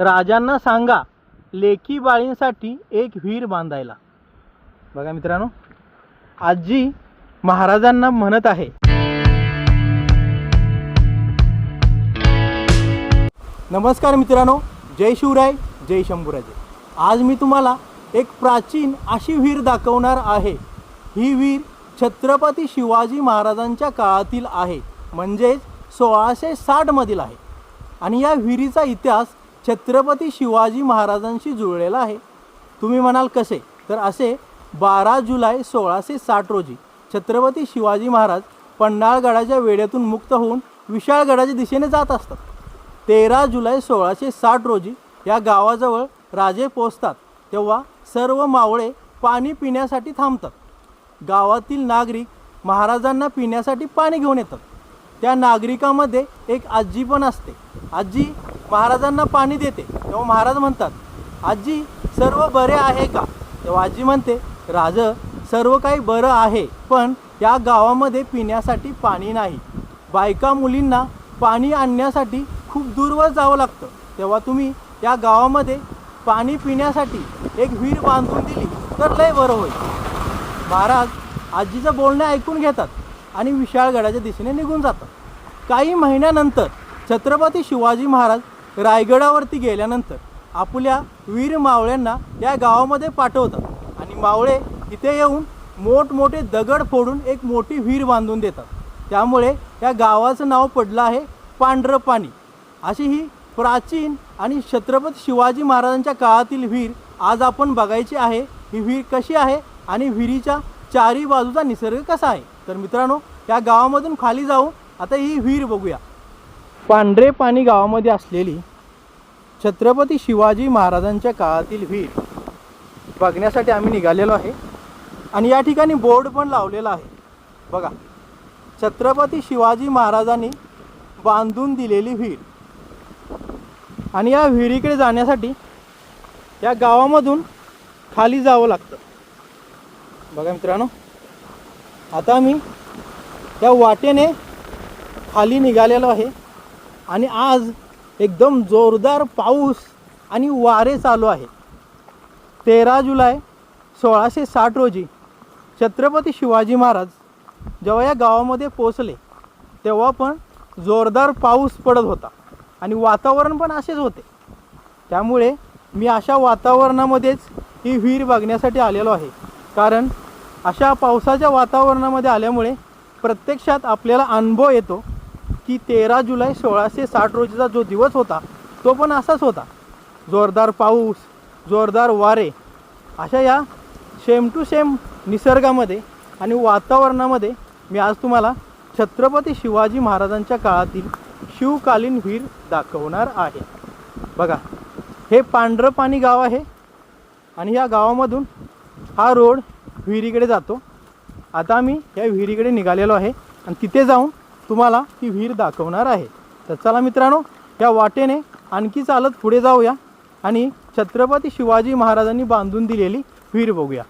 राजांना सांगा लेखी बाळींसाठी एक विहीर बांधायला. बघा मित्रांनो आजी महाराजांना म्हणत आहे. नमस्कार मित्रांनो जय शिवराय जय शंभूराजे. आज मी तुम्हाला एक प्राचीन अशी विहीर दाखवणार आहे. ही विहीर छत्रपती शिवाजी महाराजांच्या काळातील आहे. म्हणजेच सोळाशे साठमधील आहे. आणि या विहिरीचा इतिहास छत्रपती शिवाजी महाराजांशी जुळलेला आहे. तुम्ही म्हणाल कसे? तर असे बारा जुलै सोळाशे साठ रोजी छत्रपती शिवाजी महाराज पन्हाळगडाच्या वेड्यातून मुक्त होऊन विशाळगडाच्या दिशेने जात असतात. तेरा जुलै सोळाशे साठ रोजी या गावाजवळ राजे पोचतात तेव्हा सर्व मावळे पाणी पिण्यासाठी थांबतात. गावातील नागरिक महाराजांना पिण्यासाठी पाणी घेऊन येतात. त्या नागरिकामध्ये एक आजी पण असते. आजी महाराजांना पाणी देते. तेव्हा महाराज म्हणतात आजी सर्व बरे आहे का? तेव्हा आजी म्हणते राज सर्व काही बरं आहे पण या गावामध्ये पिण्यासाठी पाणी नाही. बायका मुलींना पाणी आणण्यासाठी खूप दूरवर जावं लागतं. तेव्हा तुम्ही या गावामध्ये पाणी पिण्यासाठी एक विहीर बांधून दिली तर लय बरं होईल. महाराज आजीचं बोलणं ऐकून घेतात आणि विशाळगडाच्या दिशेने निघून जातात. काही महिन्यानंतर छत्रपती शिवाजी महाराज रायगडावरती गेल्यानंतर आपल्या वीर मावळ्यांना या गावामध्ये पाठवतात. आणि मावळे इथे येऊन मोठमोठे दगड फोडून एक मोठी विहीर बांधून देतात. त्यामुळे या गावाचं नाव पडलं आहे पांढरं पाणी अशी ही प्राचीन आणि छत्रपती शिवाजी महाराजांच्या काळातील विहीर आज आपण बघायची आहे. ही विहीर कशी आहे आणि विहिरीच्या चारी बाजूचा निसर्ग कसा आहे? तर मित्रांनो या गावामधून खाली जाऊ आता ही विहीर बघूया. पांढरे पाणी गावामध्ये असलेली छत्रपती शिवाजी महाराजांच्या काळातील वीर बघण्यासाठी आम्ही निघालेलो आहे. आणि या ठिकाणी बोर्ड पण लावलेला आहे. बघा छत्रपती शिवाजी महाराजांनी बांधून दिलेली विहीर. आणि या विहिरीकडे जाण्यासाठी या गावामधून खाली जावं लागतं. बघा मित्रांनो आता मी या वाटेने खाली निघालेलो आहे. आणि आज एकदम जोरदार पाऊस आणि वारे चालू आहे. तेरा जुलै सोळाशे साठ रोजी छत्रपती शिवाजी महाराज जेव्हा या गावामध्ये पोचले तेव्हा पण जोरदार पाऊस पडत होता आणि वातावरण पण असेच होते. त्यामुळे मी अशा वातावरणामध्येच ही विहीर बघण्यासाठी आलेलो आहे. कारण अशा पावसाच्या वातावरणामध्ये आल्यामुळे प्रत्यक्षात आपल्याला अनुभव येतो की तेरा जुलै सोळाशे साठ रोजीचा जो दिवस होता तो पण असाच होता. जोरदार पाऊस जोरदार वारे अशा या सेम टू सेम निसर्गामध्ये आणि वातावरणामध्ये मी आज तुम्हाला छत्रपती शिवाजी महाराजांच्या काळातील शिवकालीन विहीर दाखवणार आहे. बघा हे पांढरपाणी गाव आहे आणि या गावामधून हा रोड विहिरीकडे जातो. आता आम्ही या विहिरीकडे निघालेलो आहे आणि तिथे जाऊन तुम्हाला ही विहीर दाखवणार आहे. तर चला मित्रांनो या वाटेने आणखी चालत पुढे जाऊया आणि छत्रपती शिवाजी महाराजांनी बांधून दिलेली विहीर बघूया.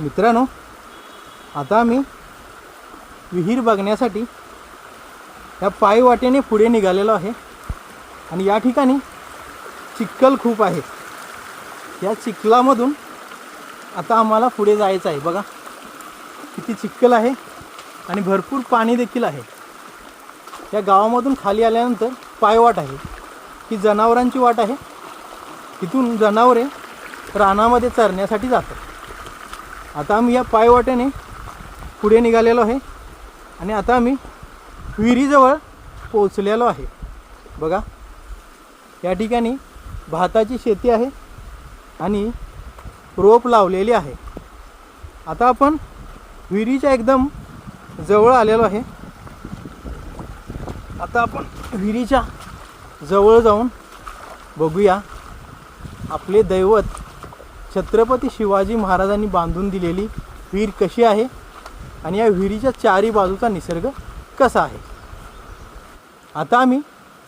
मित्रांनो आता आम्ही विहीर बघण्यासाठी या पायी वाटेने पुढे निघालेलो आहे आणि या ठिकाणी चिखल खूप आहे. या चिखलामधून आता आम्हाला पुढे जायचं आहे. बघा किती चिखल आहे आणि भरपूर पाणी देखील आहे. या गावामधून खाली आल्यानंतर पायवाट आहे. ही जनावरांची वाट आहे. इथून जनावरे रानामध्ये चरण्यासाठी जातात. आता आम्ही या पायवाटेने पुढे निघालेलो आहे आणि आता आम्ही विहिरीजवळ पोचलेलो आहे. बघा या ठिकाणी भाताची शेती आहे आणि रोप लावलेली आहे. आता आपण विहिरीच्या एकदम जवळ आलेलो आहे. आता आपण विहिरीच्या जवळ जाऊन बघूया. आपले दैवत छत्रपती शिवाजी महाराजांनी बांधून दिलेली विहीर कशी आहे आणि या विहिरीच्या चारी बाजूचा निसर्ग कसा आहे. आता आम्ही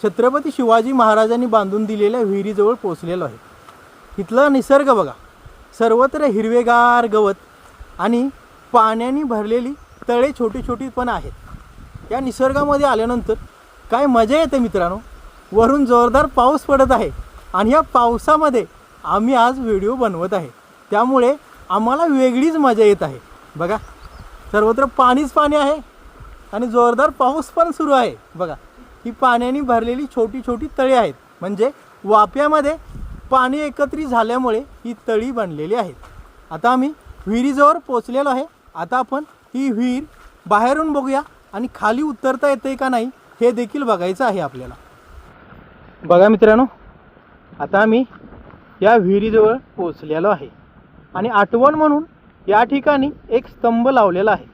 छत्रपती शिवाजी महाराजांनी बांधून दिलेल्या विहिरीजवळ पोचलेलो आहे. इथला निसर्ग बघा. सर्वत्र हिरवेगार गवत आणि पाण्याने भरलेली तळे छोटी छोटी पण आहेत. या निसर्गामध्ये आल्यानंतर काय मजा येते मित्रांनो. वरून जोरदार पाऊस पडत आहे आणि या पावसामध्ये आम्ही आज व्हिडिओ बनवत आहे. त्यामुळे आम्हाला वेगळीच मजा येत आहे. बघा सर्वत्र पाणीच पाणी आहे आणि जोरदार पाऊस पण सुरू आहे. बघा ही पाण्याने भरलेली छोटी छोटी तळी आहेत. म्हणजे वाप्यामध्ये पाणी एकत्रित झाल्यामुळे ही तळी बनलेली आहेत आता आम्ही विहिरीजवळ पोचलेलो आहे. आता आपण ही विहीर बाहेरून बघूया आणि खाली उतरता येते का नाही हे देखील बघायचं आहे आपल्याला. बघा मित्रांनो आता आम्ही या विहिरीजवळ पोचलेलो आहे. आणि आठवण म्हणून या ठिकाणी एक स्तंभ लावलेला आहे.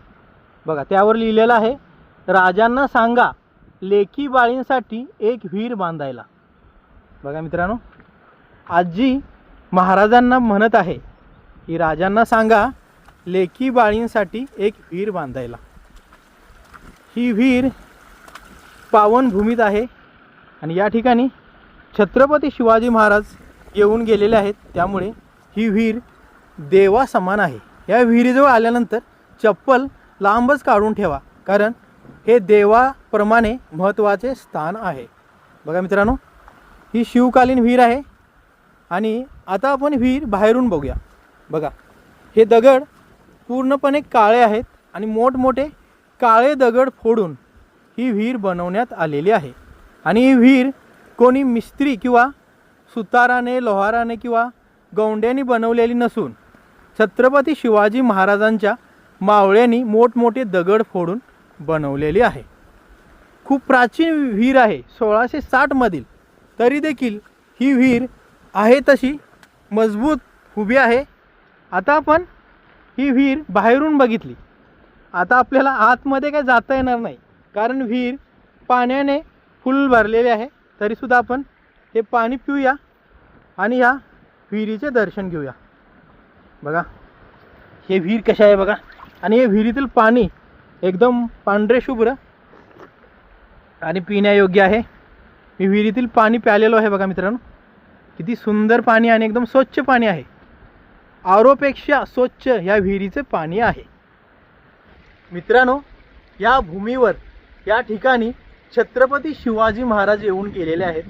बघा त्यावर लिहिलेलं आहे राजांना सांगा लेखी बाळींसाठी एक विहीर बांधायला. बघा मित्रांनो आजी महाराजांना म्हणत आहे की राजांना सांगा लेखी बाळींसाठी एक विहीर बांधायला. ही विहीर पावनभूमीत आहे. आणि या ठिकाणी छत्रपती शिवाजी महाराज येऊन गेलेले आहेत. त्यामुळे ही विहीर देवा समान आहे. या विहिरीजवळ आल्यानंतर चप्पल लांबच काढून ठेवा. कारण हे देवाप्रमाणे महत्त्वाचे स्थान आहे. बघा मित्रांनो ही शिवकालीन विहीर आहे. आणि आता आपण विहीर बाहेरून बघूया. बघा हे दगड पूर्णपणे काळे आहेत. आणि मोठमोठे काळे दगड फोडून ही विहीर बनवण्यात आलेली आहे. आणि ही विहीर कोणी मिस्त्री किंवा सुताराने लोहाराने किंवा गौंड्याने बनवलेली नसून छत्रपती शिवाजी महाराजांच्या मावळ्यांनी मोठमोठे दगड फोडून बनवलेली आहे. खूप प्राचीन विहीर आहे सोळाशे साठमधील तरी देखील ही विहीर आहे तशी मजबूत उभी आहे. आता आपण ही विहीर बाहेरून बघितली. आता आपल्याला आतमध्ये काय जाता येणार नाही. कारण विहीर पाण्याने फुल भरलेले आहे. तरीसुद्धा आपण हे पाणी पिऊया आणि या विहिरीचे दर्शन घेऊया. बघा हे विहीर कशा आहे बघा. आणि हे विहिरीतील पाणी एकदम पांढरे शुभ्र आणि पिण्यायोग्य आहे. मी विहिरीतील पाणी प्यालेलो आहे बघा मित्रांनो. किती सुंदर पाणी आणि एकदम स्वच्छ पाणी आहे. आरोपेक्षा स्वच्छ या विहिरीचे पाणी आहे. मित्रांनो या भूमीवर या ठिकाणी छत्रपती शिवाजी महाराज येऊन गेलेले आहेत.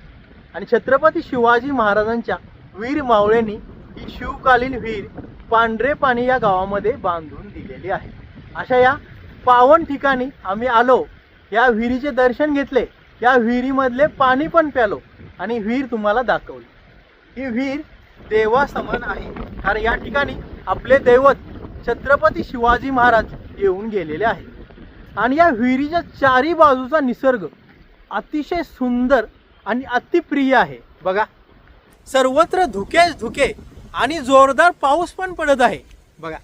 आणि छत्रपती शिवाजी महाराजांच्या वीर मावळ्यांनी ही शिवकालीन विहीर पांढरे पाणी या गावामध्ये बांधून दिलेली आहे. अशा या पावन ठिकाणी आम्ही आलो या विहिरीचे दर्शन घेतले या विहिरीमधले पाणी पण प्यालो आणि विहीर तुम्हाला दाखवली. ही विहीर देवासमान आहे. कारण या ठिकाणी आपले दैवत छत्रपती शिवाजी महाराज येऊन गेलेले आहे आणि या विहिरीच्या चारी बाजूचा निसर्ग अतिशय सुंदर आणि अतिप्रिय आहे. बघा सर्वत्र धुकेच धुके आणि जोरदार पाऊस पण पडत आहे. बघा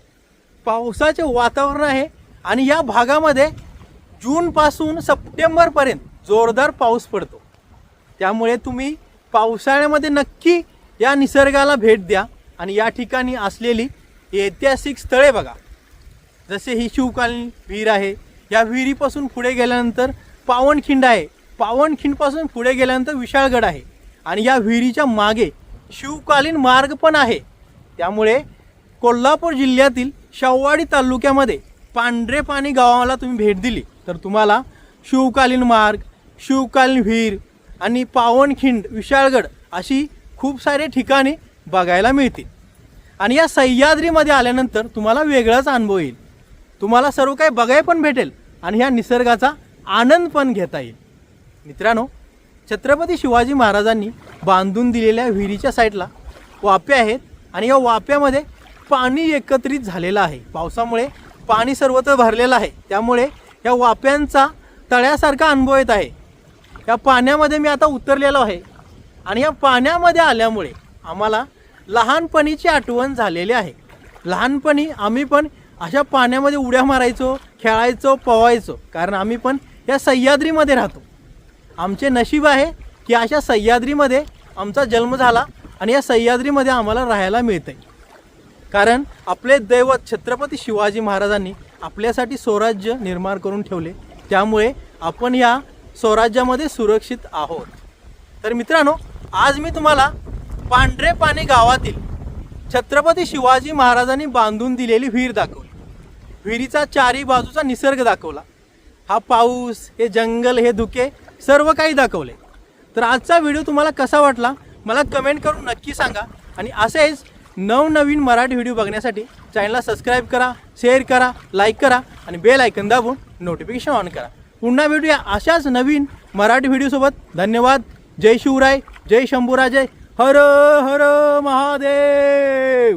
पावसाचे वातावरण आहे आणि या भागामध्ये जूनपासून सप्टेंबरपर्यंत जोरदार पाऊस पडतो. त्यामुळे तुम्ही पावसाळ्यामध्ये नक्की या निसर्गाला भेट द्या आणि या ठिकाणी असलेली ऐतिहासिक स्थळे बघा. जसे ही शिवकालीन विहीर आहे या विहिरीपासून पुढे गेल्यानंतर पावनखिंड आहे. पावनखिंडपासून पुढे गेल्यानंतर विशाळगड आहे. आणि या विहिरीच्या मागे शिवकालीन मार्ग पण आहे. त्यामुळे कोल्हापूर जिल्ह्यातील शाहवाडी तालुक्यामध्ये पांढरेपाणी गावाला तुम्ही भेट दिली. तर तुम्हाला शिवकालीन मार्ग शिवकालीन विहीर आणि पावनखिंड विशाळगड अशी खूप सारे ठिकाणे बघायला मिळतील. आणि या सह्याद्रीमध्ये आल्यानंतर तुम्हाला वेगळाच अनुभव येईल. तुम्हाला सर्व काही बघाय पण भेटेल. आणि ह्या निसर्गाचा आनंद पण घेता येईल. मित्रांनो छत्रपती शिवाजी महाराजांनी बांधून दिलेल्या विहिरीच्या साईडला वाप्या आहेत आणि या वाप्यामध्ये पाणी एकत्रित झालेलं आहे. पावसामुळे पाणी सर्वत्र भरलेलं आहे. त्यामुळे या वाप्यांचा तळ्यासारखा अनुभव येत आहे. या पाण्यामध्ये मी आता उतरलेलो आहे आणि या पाण्यामध्ये आल्यामुळे आम्हाला लहानपणीची आठवण झालेली आहे. लहानपणी आम्ही पण अशा पाण्यामध्ये उड्या मारायचो खेळायचो पवायचो. कारण आम्ही पण या सह्याद्रीमध्ये राहतो. आमचे नशीब आहे की अशा सह्याद्रीमध्ये आमचा जन्म झाला आणि या सह्याद्रीमध्ये आम्हाला राहायला मिळतं आहे कारण आपले दैवत छत्रपती शिवाजी महाराजांनी आपल्यासाठी स्वराज्य निर्माण करून ठेवले. त्यामुळे आपण या स्वराज्यामध्ये सुरक्षित आहोत. तर मित्रांनो आज मी तुम्हाला पांढरे पाणी गावातील छत्रपती शिवाजी महाराजांनी बांधून दिलेली विहीर दाखवली विहिरीचा चारी बाजूचा निसर्ग दाखवला. हा पाऊस हे जंगल हे धुके सर्व काही दाखवले. तर आजचा व्हिडिओ तुम्हाला कसा वाटला? मला कमेंट करून नक्की सांगा. आणि असेच नवनवीन मराठी व्हिडिओ बघण्यासाठी चॅनलला सबस्क्राईब करा शेअर करा लाईक करा आणि बेल ऐकन दाबून नोटिफिकेशन ऑन करा. पुन्हा भेटूया अशाच नवीन मराठी व्हिडिओसोबत धन्यवाद. जय शिवराय. जय शंभूराजय हर हर महादेव.